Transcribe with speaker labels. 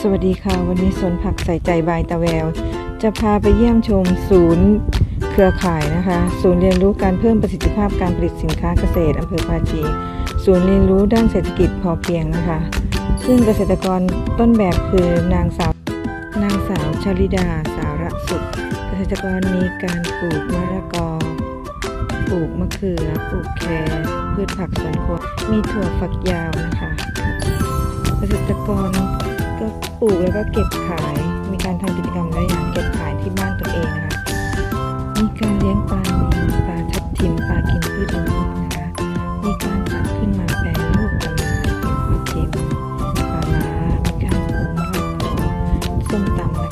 Speaker 1: สวัสดีค่ะ วันนี้สวนผักใส่ใจบายตาแวว จะพาไปเยี่ยมชมศูนย์เครือข่ายนะคะ ศูนย์เรียนรู้การเพิ่มประสิทธิภาพการผลิตสินค้าเกษตรอำเภอภาชีศูนย์เรียนรู้ด้านเศรษฐกิจพอเพียงนะคะ ซึ่งเกษตรกรต้นแบบคือนางสาวนางสาวชลิดาสาระสุข เกษตรกรมีการปลูกมะละกอปลูกมะเขือปลูกแครพืชผักสวนครัวมีถั่วฝักยาวนะคะ เกษตรกร ก็ปลูกแล้วก็เก็บขาย มีการทำกิจกรรมได้อย่างเก็บขายที่บ้านตัวเองนะคะ มีการเลี้ยงปลามีปลาทับทิมปลากินพืชอินทรีย์นะคะ มีการตักขึ้นมาแปลรูปออกมาเป็นปลาเค็มปลาลามีการปรุงมะละกอส้มตำนะคะ